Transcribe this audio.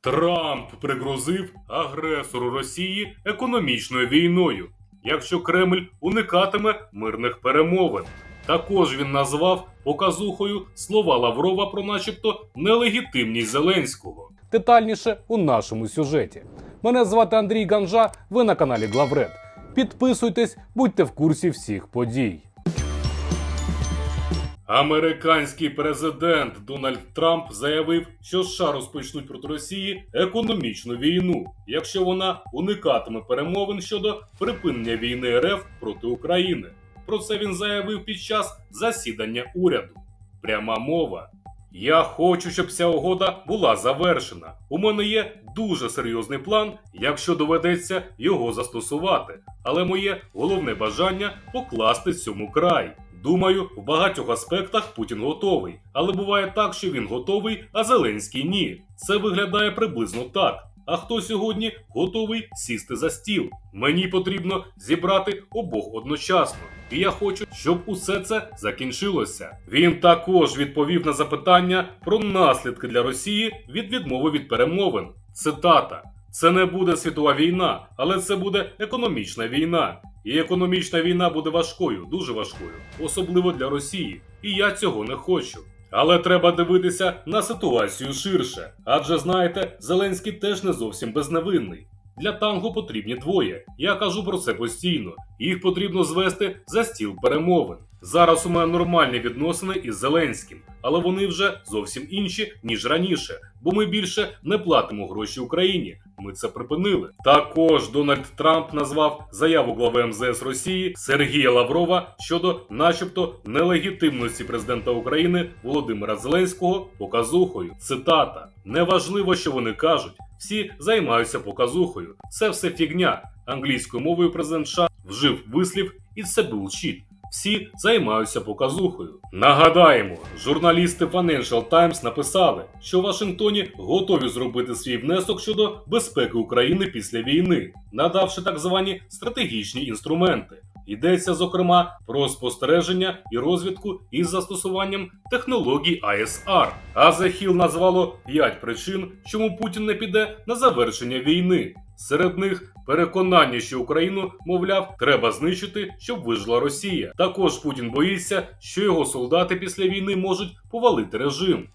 Трамп пригрозив агресору Росії економічною війною, якщо Кремль уникатиме мирних перемовин. Також він назвав показухою слова Лаврова про начебто нелегітимність Зеленського. Детальніше у нашому сюжеті. Мене звати Андрій Ганжа. Ви на каналі Главред. Підписуйтесь, будьте в курсі всіх подій. Американський президент Дональд Трамп заявив, що США розпочнуть проти Росії економічну війну, якщо вона уникатиме перемовин щодо припинення війни РФ проти України. Про це він заявив під час засідання уряду. Пряма мова. Я хочу, щоб ця угода була завершена. У мене є дуже серйозний план, якщо доведеться його застосувати. Але моє головне бажання покласти цьому край. Думаю, в багатьох аспектах Путін готовий, але буває так, що він готовий, а Зеленський ні. Це виглядає приблизно так. А хто сьогодні готовий сісти за стіл? Мені потрібно зібрати обох одночасно, і я хочу, щоб усе це закінчилося. Він також відповів на запитання про наслідки для Росії від відмови від перемовин. Цитата: це не буде світова війна, але це буде економічна війна. І економічна війна буде важкою, дуже важкою, особливо для Росії. І я цього не хочу. Але треба дивитися на ситуацію ширше. Адже знаєте, Зеленський теж не зовсім безневинний. Для танго потрібні двоє. Я кажу про це постійно. Їх потрібно звести за стіл перемовин. Зараз у мене нормальні відносини із Зеленським, але вони вже зовсім інші ніж раніше, бо ми більше не платимо гроші Україні. Ми це припинили. Також Дональд Трамп назвав заяву глави МЗС Росії Сергія Лаврова щодо, начебто, нелегітимності президента України Володимира Зеленського показухою. Цитата: неважливо, що вони кажуть. Всі займаються показухою. Це все фігня. Англійською мовою президент США вжив вислів і це bullshit. Всі займаються показухою. Нагадаємо, журналісти Financial Times написали, що в Вашингтоні готові зробити свій внесок щодо безпеки України після війни, надавши так звані стратегічні інструменти. Йдеться зокрема про спостереження і розвідку із застосуванням технологій ISR. А Hill назвало 5 причин, чому Путін не піде на завершення війни. Серед них переконання, що Україну, мовляв, треба знищити, щоб вижила Росія. Також Путін боїться, що його солдати після війни можуть повалити режим.